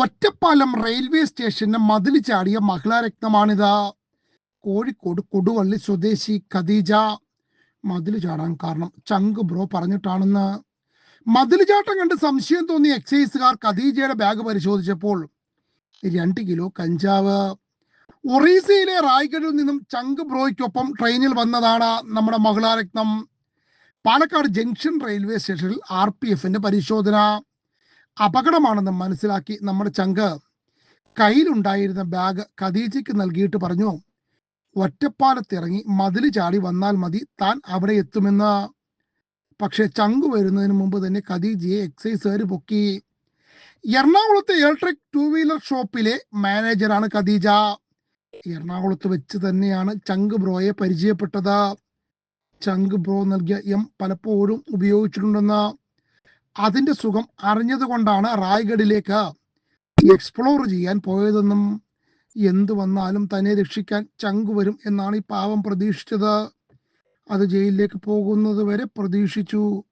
Ottapalam railway സ്റ്റേഷന് മതിൽ ചാടിയ മഹിളാരത്നമാണിത്. കോഴിക്കോട് കൊടുവള്ളി സ്വദേശി ഖദീജ മതിൽ ചാടാൻ കാരണം ചങ്ക് ബ്രോ പറഞ്ഞിട്ടാണെന്ന്. മതിൽ ചാട്ടം കണ്ട് സംശയം തോന്നി എക്സൈസുകാർ ഖദീജയുടെ ബാഗ് പരിശോധിച്ചപ്പോൾ രണ്ട് കിലോ കഞ്ചാവ്. ഒറീസയിലെ റായ്ഗഡിൽ നിന്നും ചങ്ക് ബ്രോയ്ക്കൊപ്പം ട്രെയിനിൽ വന്നതാണ് നമ്മുടെ മഹിളാരത്നം. പാലക്കാട് ജംഗ്ഷൻ റെയിൽവേ സ്റ്റേഷനിൽ ആർ പി എഫിന്റെ പരിശോധന. അപകടമാണെന്ന് മനസ്സിലാക്കി നമ്മുടെ ചങ്ക് കയ്യിലുണ്ടായിരുന്ന ബാഗ് ഖദീജയ്ക്ക് നൽകിയിട്ട് പറഞ്ഞു ഒറ്റപ്പാലത്തിറങ്ങി മതിൽ ചാടി വന്നാൽ മതി താൻ അവിടെ എത്തുമെന്ന്. പക്ഷെ ചങ്കു വരുന്നതിന് മുമ്പ് തന്നെ ഖദീജയെ എക്സൈസുകാർ പൊക്കി. എറണാകുളത്തെ ഇലക്ട്രിക് ടൂ വീലർ ഷോപ്പിലെ മാനേജറാണ് ഖദീജ. എറണാകുളത്ത് വെച്ച് തന്നെയാണ് ചങ്ക് ബ്രോയെ പരിചയപ്പെട്ടത്. ചങ്ക് ബ്രോ നൽകിയ എം പലപ്പോഴും ഉപയോഗിച്ചിട്ടുണ്ടെന്ന്. അതിന്റെ സുഖം അറിഞ്ഞതുകൊണ്ടാണ് റായ്ഗഡിലേക്ക് എക്സ്പ്ലോർ ചെയ്യാൻ പോയതെന്നും എന്തു വന്നാലും തന്നെ രക്ഷിക്കാൻ ചങ്ക് വരും എന്നാണ് ഈ പാവം പ്രതീക്ഷിച്ചത്. അത് ജയിലിലേക്ക് പോകുന്നത് വരെ പ്രതീക്ഷിച്ചു.